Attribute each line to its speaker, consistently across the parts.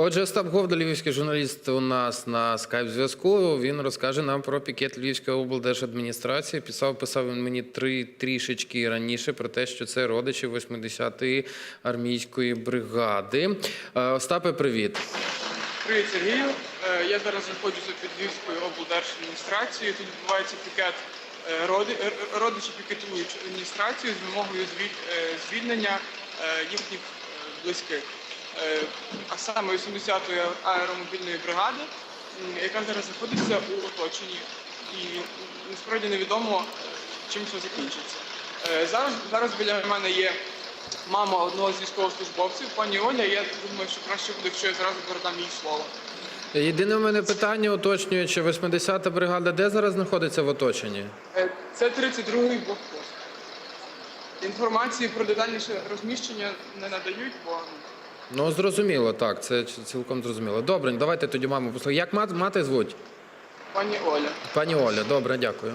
Speaker 1: Отже, Остап Говда, львівський журналіст, у нас на скайп зв'язку. Він розкаже нам про пікет Львівської облдержадміністрації. Писав, писав він мені три трішечки раніше про те, що це родичі 80-ї армійської бригади. Е, Остапе, привіт.
Speaker 2: Привіт, Сергію. Е, Я зараз знаходжуся під Львівською облдержадміністрацією. Тут відбувається пікет е, роди, родичі пікетують адміністрацію з вимогою звіль- звільнення їхніх близьких. Е, А саме 80-ї аеромобільної бригади, яка зараз знаходиться у оточенні. І насправді невідомо, чим все закінчиться. Е, Зараз, зараз біля мене є мама одного з військовослужбовців, пані Оля. Я думаю, що краще буде, якщо я зразу передам їй слово.
Speaker 1: Єдине в мене питання уточнюючи, 80-та бригада де зараз знаходиться в оточенні?
Speaker 2: Е, Це 32-й блокпост. Інформації про детальніше розміщення не надають, бо ну,
Speaker 1: зрозуміло, так, це цілком зрозуміло. Добре, давайте тоді маму послухаємо. Як мат, мати звуть?
Speaker 2: пані Оля.
Speaker 1: Пані Оля, добре, дякую.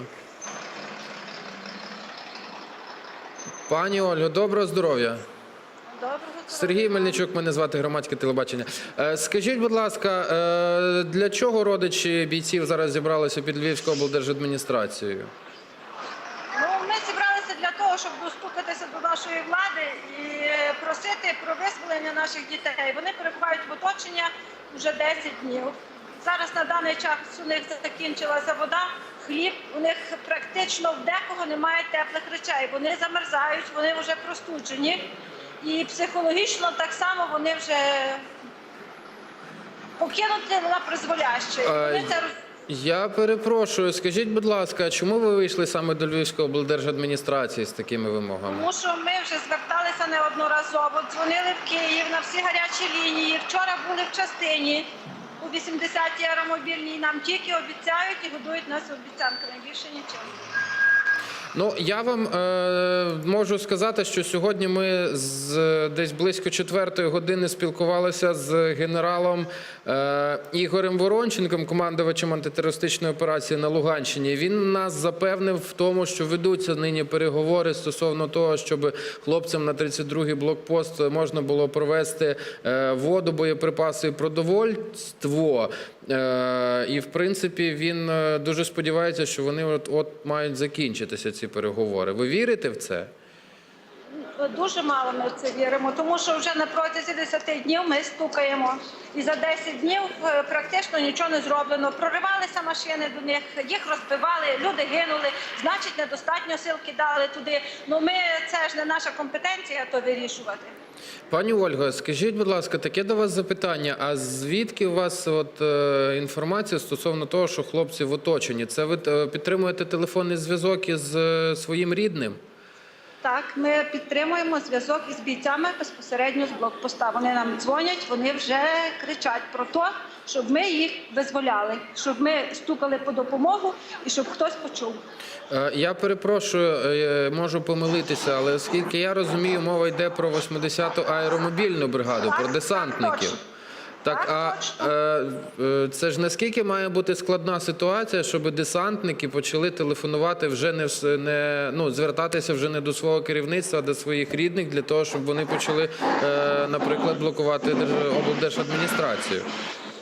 Speaker 1: Пані Олю, доброго здоров'я.
Speaker 3: Доброго
Speaker 1: Сергій Мельничук, мене звати громадське телебачення. Е, Скажіть, будь ласка, е, для чого родичі бійців зараз зібралися під Львівську облдержадміністрацією?
Speaker 3: Ну, ми зібралися для того, щоб достукатися до нашої влади і е, просити про наших дітей. Вони перебувають в оточення вже 10 днів. Зараз на даний час у них закінчилася вода, хліб. У них практично в декого немає теплих речей. Вони замерзають, вони вже простуджені. І психологічно так само вони вже покинуті на призволяще. Вони
Speaker 1: Е,
Speaker 3: це
Speaker 1: Я перепрошую, скажіть, будь ласка, чому ви вийшли саме до Львівської облдержадміністрації з такими вимогами?
Speaker 3: Тому що ми вже зверталися неодноразово, дзвонили в Київ на всі гарячі лінії. Вчора були в частині у 80-й аеромобільній. Нам тільки обіцяють і годують нас обіцянками. Більше нічим.
Speaker 1: Ну я вам е, можу сказати, що сьогодні ми з десь близько четвертої години спілкувалися з генералом е, Ігорем Воронченком, командувачем антитерористичної операції на Луганщині. Він нас запевнив в тому, що ведуться нині переговори стосовно того, щоб хлопцям на 32-й блокпост можна було провести е, воду, боєприпаси і продовольство. Е, і в принципі він е, дуже сподівається, що вони от, от мають закінчитися ці переговори. Ви вірите в це?
Speaker 3: Дуже мало ми в це віримо, тому що вже на протязі 10 днів ми стукаємо. І за 10 днів е, практично нічого не зроблено. Проривалися машини до них, їх розбивали, люди гинули. Значить, недостатньо сил кидали туди. Ну ми це ж не наша компетенція то вирішувати.
Speaker 1: Пані Ольго, скажіть, будь ласка, таке до вас запитання. А звідки у вас от е, інформація стосовно того, що хлопці в оточенні? Це ви е, підтримуєте телефонний зв'язок із е, своїм рідним?
Speaker 3: Так, ми підтримуємо зв'язок із бійцями безпосередньо з блокпоста. Вони нам дзвонять, вони вже кричать про те, щоб ми їх визволяли, щоб ми стукали по допомогу і щоб хтось почув.
Speaker 1: Е, Я перепрошую, е, можу помилитися, але оскільки я розумію, мова йде про 80-ту аеромобільну бригаду,
Speaker 3: Так,
Speaker 1: про десантників. Так,
Speaker 3: Так,
Speaker 1: а е, е, це ж наскільки має бути складна ситуація, щоб десантники почали телефонувати вже не, не ну, звертатися вже не до свого керівництва, а до своїх рідних для того, щоб вони почали, е, наприклад, блокувати держ- облдержадміністрацію.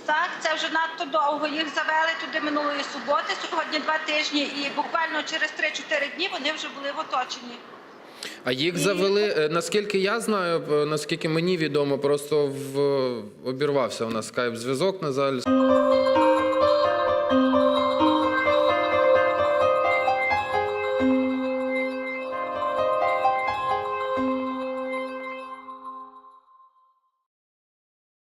Speaker 3: Так, це вже надто довго. Їх завели туди минулої суботи. Сьогодні два тижні, і буквально через 3-4 дні вони вже були в оточенні.
Speaker 1: А їх завели, е, наскільки я знаю, е, наскільки мені відомо, просто в обірвався у нас скайп зв'язок на жаль.